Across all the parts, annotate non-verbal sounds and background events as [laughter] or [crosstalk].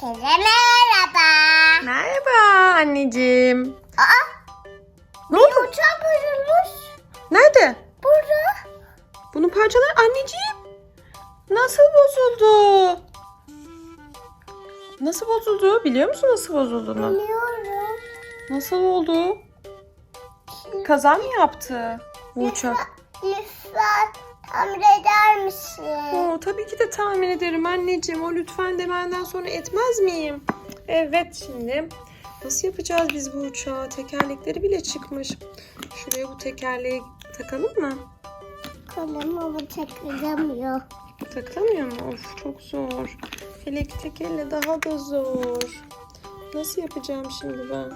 Herkese merhaba. Merhaba anneciğim. Aa, Ne oldu? uçak bozulmuş. Nerede? Burada. Bunun parçaları anneciğim. Nasıl bozuldu? Nasıl bozuldu? Biliyor musun nasıl bozulduğunu? Biliyorum. Nasıl oldu? Kaza mı yaptı bu uçak? Lütfen tamir eder misin? Oo, tabii ki de tahmin ederim anneciğim. O lütfen de benden sonra etmez miyim? Evet şimdi nasıl yapacağız biz bu uçağı? Tekerlekleri bile çıkmış. Şuraya bu tekerleği takalım mı? Kolum ama takılamıyor. Takılamıyor mu? Of çok zor. Tek elle daha da zor. Nasıl yapacağım şimdi ben?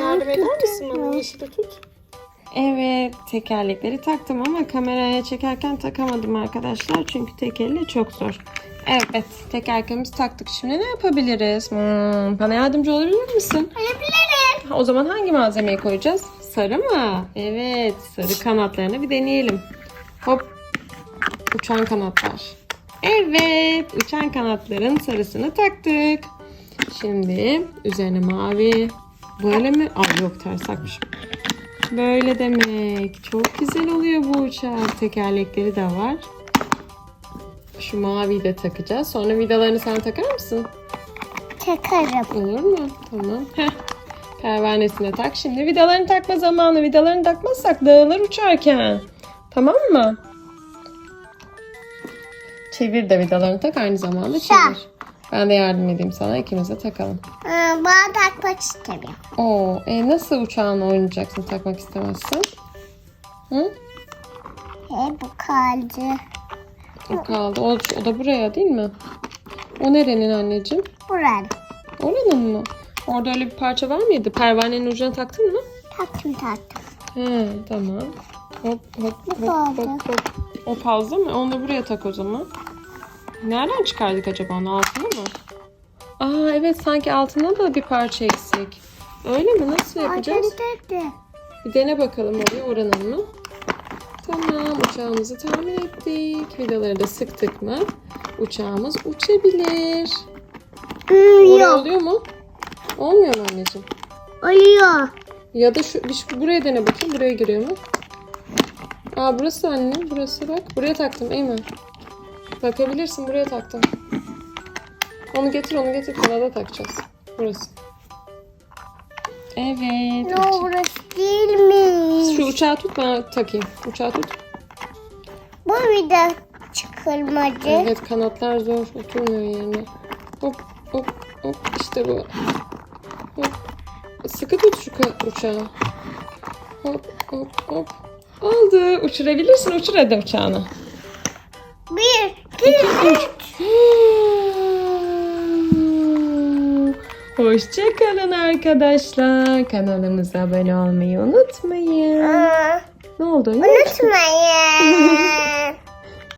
Yardım eder misin bana? Yeşili tut. Evet tekerlekleri taktım ama kameraya çekerken takamadım arkadaşlar. Çünkü tek elle çok zor. Evet tekerleklerimizi taktık. Şimdi ne yapabiliriz? Hmm, bana yardımcı olabilir misin? Yapabilirim. Ha, O zaman hangi malzemeyi koyacağız? Sarı mı? Evet, sarı kanatlarını bir deneyelim. Hop. Uçan kanatlar. Evet, uçan kanatların sarısını taktık. Şimdi üzerine mavi. Böyle mi? Ay yok ters takmışım. Böyle demek. Çok güzel oluyor bu uçak. Tekerlekleri de var. Şu maviyi de takacağız. Sonra vidalarını sen takar mısın? Takarım. Olur mu? Tamam. Heh. Pervanesine tak. Şimdi vidalarını takma zamanı. Vidalarını takmazsak dağılır uçarken. Tamam mı? Çevir de vidalarını tak aynı zamanda çevir. Ben de yardım edeyim sana. İkimiz de takalım. Ee, ben takmak istemiyorum. Oo, e nasıl uçağını oynayacaksın takmak istemezsen? Hı? E, bu kaldı. O kaldı. O, o da buraya değil mi? O nerenin anneciğim? Buranın. Oranın mı? Orada öyle bir parça var mıydı? Pervanenin ucuna taktın mı? Taktım taktım. He tamam. Hop hop hop hop oldu? hop. O fazla mı? Onu da buraya tak o zaman. Nereden çıkardık acaba onu altına mı? Aa evet sanki altında da bir parça eksik. Öyle mi? Nasıl yapacağız? Bir dene bakalım oraya oranın mı? Tamam uçağımızı tamir ettik. Vidaları da sıktık mı? Uçağımız uçabilir. Oraya Yok. oluyor mu? Olmuyor mu anneciğim? Oluyor. Ya da şu, bir şu- buraya dene bakayım. Buraya giriyor mu? Aa burası anne. Burası bak. Buraya taktım Eymen. Bakabilirsin. Buraya taktım. Onu getir onu getir. Kanada takacağız. Burası. Evet. Ne uça- orası değil mi? Şu uçağı tut bana takayım. Uçağı tut. Bu bir de çıkılmadı. Evet kanatlar zor. Oturmuyor yerine. Hop hop hop. İşte bu. Hop. Sıkı tut şu uçağı. Hop hop hop. Oldu. Uçurabilirsin. Uçur hadi uçağını. Bir, iki, üç. Hoşçakalın arkadaşlar. Kanalımıza abone olmayı unutmayın. Aa, Ne oldu? Unutmayın. [laughs]